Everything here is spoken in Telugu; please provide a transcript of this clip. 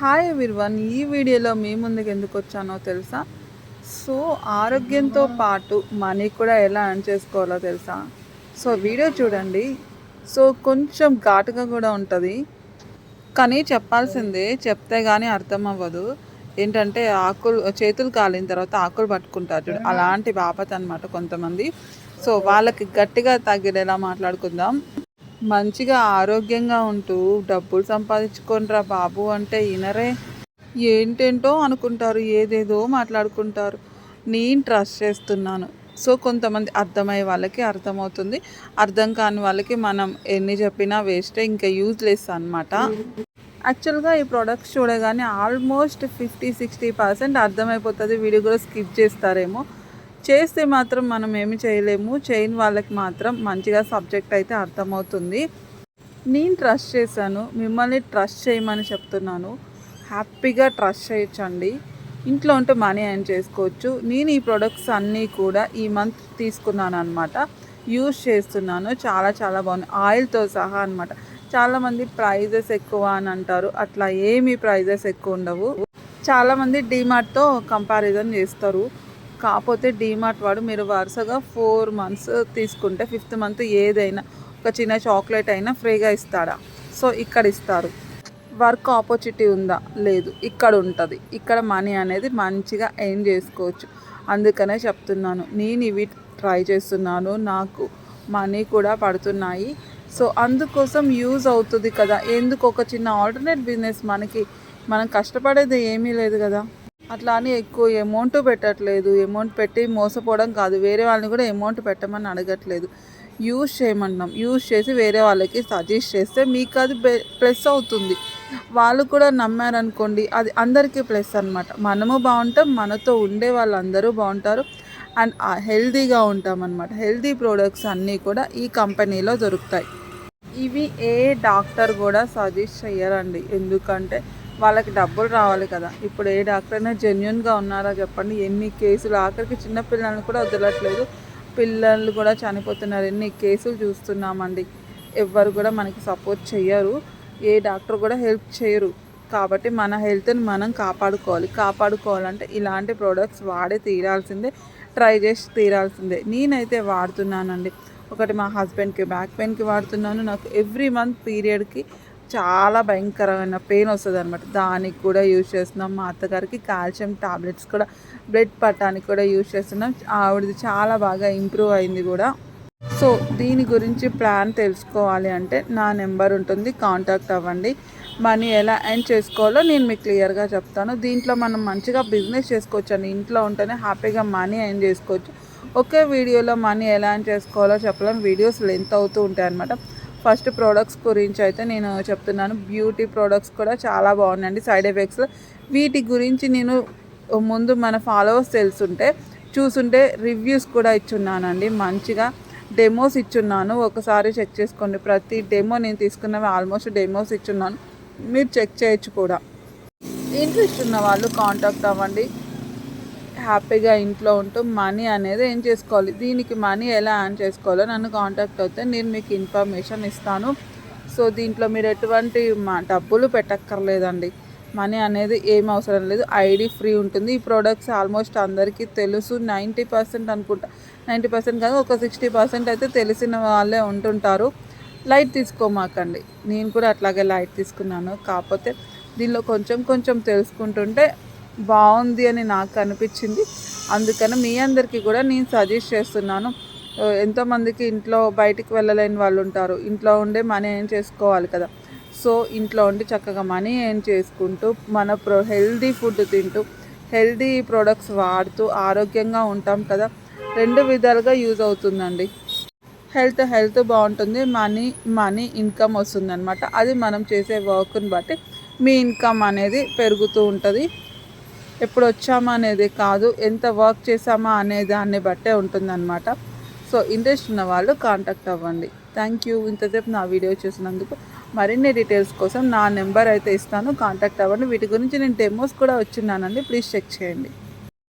హాయ్ ఎవ్రీవన్ ఈ వీడియోలో మీ ముందుకు ఎందుకు వచ్చానో తెలుసా? సో ఆరోగ్యంతో పాటు మనీ కూడా ఎలా ఎర్న్ చేసుకోవాలో తెలుసా? సో వీడియో చూడండి. సో కొంచెం ఘాటుగా కూడా ఉంటుంది. కానీ చెప్పాల్సిందే చెప్తే కానీ అర్థం అవ్వదు. ఏంటంటే ఆకులు చేతులు కాలిన తర్వాత ఆకులు పట్టుకుంటారు చూడు. అలాంటి బాపత్ అనమాట కొంతమంది. సో వాళ్ళకి గట్టిగా తగిలేలా మాట్లాడుకుందాం. మంచిగా ఆరోగ్యంగా ఉంటూ డబ్బులు సంపాదించుకోనరా బాబు అంటే ఇనరే. ఏంటేంటో అనుకుంటారు ఏదేదో మాట్లాడుకుంటారు. నేను ట్రస్ట్ చేస్తున్నాను. సో కొంతమంది అర్థమయ్యే వాళ్ళకి అర్థమవుతుంది. అర్థం కాని వాళ్ళకి మనం ఎన్ని చెప్పినా వేస్టే ఇంకా యూజ్లెస్ అనమాట యాక్చువల్గా ఈ ప్రోడక్ట్స్ చూడగానే ఆల్మోస్ట్ ఫిఫ్టీ సిక్స్టీ పర్సెంట్ అర్థమైపోతుంది. వీడియో కూడా స్కిప్ చేస్తారేమో. చేస్తే మాత్రం మనం ఏమి చేయలేము. చేయని వాళ్ళకి మాత్రం మంచిగా సబ్జెక్ట్ అయితే అర్థమవుతుంది. నేను ట్రస్ట్ చేశాను. మిమ్మల్ని ట్రస్ట్ చేయమని చెప్తున్నాను. హ్యాపీగా ట్రస్ట్ చేయొచ్చండి. ఇంట్లో ఉంటే మనీ ఎర్న్ చేసుకోవచ్చు. నేను ఈ ప్రొడక్ట్స్ అన్నీ కూడా ఈ మంత్ తీసుకున్నాను అనమాట యూస్ చేస్తున్నాను. చాలా చాలా బాగుంది ఆయిల్తో సహా అనమాట చాలామంది ప్రైజెస్ ఎక్కువ అని అంటారు. అట్లా ఏమీ ప్రైజెస్ ఎక్కువ ఉండవు. చాలామంది డీమార్ట్తో కంపారిజన్ చేస్తారు. కాకపోతే డీమార్ట్ వాడు మీరు వరుసగా ఫోర్ మంత్స్ తీసుకుంటే ఫిఫ్త్ మంత్ ఏదైనా ఒక చిన్న చాక్లెట్ అయినా ఫ్రీగా ఇస్తాడా? సో ఇక్కడ ఇస్తారు. వర్క్ ఆపర్చునిటీ ఉందా? లేదు. ఇక్కడ ఉంటుంది. ఇక్కడ మనీ అనేది మంచిగా ఎయిన్ చేసుకోవచ్చు. అందుకనే చెప్తున్నాను. నేను ఇవి ట్రై చేస్తున్నాను. నాకు మనీ కూడా పడుతున్నాయి. సో అందుకోసం యూజ్ అవుతుంది కదా. ఎందుకు? ఒక చిన్న ఆల్టర్నేట్ బిజినెస్ మనకి మనం కష్టపడేది ఏమీ లేదు కదా. అట్లా అని ఎక్కువ అమౌంట్ పెట్టట్లేదు. అమౌంట్ పెట్టి మోసపోవడం కాదు. వేరే వాళ్ళని కూడా అమౌంట్ పెట్టమని అడగట్లేదు. యూజ్ చేయమంటున్నాం. యూజ్ చేసి వేరే వాళ్ళకి సజెస్ట్ చేస్తే మీకు అది ప్లస్ అవుతుంది. వాళ్ళు కూడా నమ్మారనుకోండి అది అందరికీ ప్లస్ అనమాట మనము బాగుంటాం మనతో ఉండే వాళ్ళందరూ బాగుంటారు. అండ్ హెల్దీగా ఉంటాం అనమాట హెల్తీ ప్రోడక్ట్స్ అన్నీ కూడా ఈ కంపెనీలో దొరుకుతాయి. ఇవి ఏ డాక్టర్ కూడా సజెస్ట్ చేయరండి ఎందుకంటే వాళ్ళకి డబ్బులు రావాలి కదా. ఇప్పుడు ఏ డాక్టర్ అయినా జెన్యున్గా ఉన్నారా చెప్పండి. ఎన్ని కేసులు ఆఖరికి చిన్నపిల్లలను కూడా వదలట్లేదు. పిల్లలు కూడా చనిపోతున్నారు. ఎన్ని కేసులు చూస్తున్నామండి. ఎవ్వరు కూడా మనకి సపోర్ట్ చేయరు ఏ డాక్టర్ కూడా హెల్ప్ చేయరు. కాబట్టి మన హెల్త్ని మనం కాపాడుకోవాలి. కాపాడుకోవాలంటే ఇలాంటి ప్రోడక్ట్స్ వాడి తీరాల్సిందే. ట్రై చేసి తీరాల్సిందే. నేనైతే వాడుతున్నానండి. ఒకటి మా హస్బెండ్కి బ్యాక్ పెయిన్కి వాడుతున్నాను. నాకు ఎవ్రీ మంత్ పీరియడ్కి చాలా భయంకరమైన పెయిన్ వస్తుంది అనమాట దానికి కూడా యూజ్ చేస్తున్నాం. మా అత్తగారికి కాల్షియం టాబ్లెట్స్ కూడా బ్లడ్ పట్టానికి కూడా యూజ్ చేస్తున్నాం. ఆవిడది చాలా బాగా ఇంప్రూవ్ అయింది కూడా. సో దీని గురించి ప్లాన్ తెలుసుకోవాలి అంటే నా నెంబర్ ఉంటుంది. కాంటాక్ట్ అవ్వండి. మనీ ఎలా ఎర్న్ చేసుకోవాలో నేను మీకు క్లియర్గా చెప్తాను. దీంట్లో మనం మంచిగా బిజినెస్ చేసుకోవచ్చు అండి. ఇంట్లో ఉంటేనే హ్యాపీగా మనీ ఎర్న్ చేసుకోవచ్చు. ఒకే వీడియోలో మనీ ఎలా ఎర్న్ చేసుకోవాలో చెప్పలేం. వీడియోస్ లెంత్ అవుతూ ఉంటాయి అనమాట ఫస్ట్ ప్రోడక్ట్స్ గురించి అయితే నేను చెప్తున్నాను. బ్యూటీ ప్రోడక్ట్స్ కూడా చాలా బాగున్నాయండి సైడ్ ఎఫెక్ట్స్ వీటి గురించి నేను ముందు మన ఫాలోవర్స్ తెలుసుంటే చూసుంటే రివ్యూస్ కూడా ఇచ్చున్నానండి. మంచిగా డెమోస్ ఇచ్చున్నాను. ఒకసారి చెక్ చేసుకోండి. ప్రతి డెమో నేను తీసుకున్నవి ఆల్మోస్ట్ డెమోస్ ఇచ్చున్నాను. మీరు చెక్ చేయొచ్చు కూడా. ఇంట్రెస్ట్ ఉన్న వాళ్ళు కాంటాక్ట్ అవ్వండి. హ్యాపీగా ఇంట్లో ఉంటూ మనీ అనేది ఏం చేసుకోవాలి? దీనికి మనీ ఎలా ఆన్ చేసుకోవాలో నన్ను కాంటాక్ట్ అవుతే నేను మీకు ఇన్ఫర్మేషన్ ఇస్తాను. సో దీంట్లో మీరు ఎటువంటి డబ్బులు పెట్టక్కర్లేదండి. మనీ అనేది ఏం అవసరం లేదు. ఐడి ఫ్రీ ఉంటుంది. ఈ ప్రోడక్ట్స్ ఆల్మోస్ట్ అందరికీ తెలుసు. నైంటీ పర్సెంట్ అనుకుంటా. నైంటీ పర్సెంట్ కాదు ఒక సిక్స్టీ పర్సెంట్ అయితే తెలిసిన వాళ్ళే ఉంటుంటారు. లైట్ తీసుకోమాకండి. నేను కూడా అట్లాగే లైట్ తీసుకున్నాను. కాకపోతే దీనిలో కొంచెం కొంచెం తెలుసుకుంటుంటే బాగుంది అని నాకు అనిపించింది. అందుకని మీ అందరికీ కూడా నేను సజెస్ట్ చేస్తున్నాను. ఎంతోమందికి ఇంట్లో బయటికి వెళ్ళలేని వాళ్ళు ఉంటారు. ఇంట్లో ఉండే మనీ ఏం చేసుకోవాలి కదా. సో ఇంట్లో ఉండి చక్కగా మనీ ఏం చేసుకుంటూ మన ప్రో హెల్దీ ఫుడ్ తింటూ హెల్దీ ప్రొడక్ట్స్ వాడుతూ ఆరోగ్యంగా ఉంటాం కదా. రెండు విధాలుగా యూజ్ అవుతుందండి. హెల్త్ హెల్త్ బాగుంటుంది. మనీ మనీ ఇన్కమ్ వస్తుందనమాట అది మనం చేసే వర్క్ని బట్టి మీ ఇన్కమ్ అనేది పెరుగుతూ ఉంటుంది. ఎప్పుడు వచ్చామా అనేది కాదు ఎంత వర్క్ చేసామా అనే దాన్ని బట్టే ఉంటుందన్నమాట. సో ఇంట్రెస్ట్ ఉన్న వాళ్ళు కాంటాక్ట్ అవ్వండి. Thank you. ఇంతసేపు నా వీడియో చూసినందుకు మరిన్ని డీటెయిల్స్ కోసం నా నెంబర్ అయితే ఇస్తాను. కాంటాక్ట్ అవ్వండి. వీటి గురించి నేను డెమోస్ కూడా వచ్చిన్నానండి. ప్లీజ్ చెక్ చేయండి.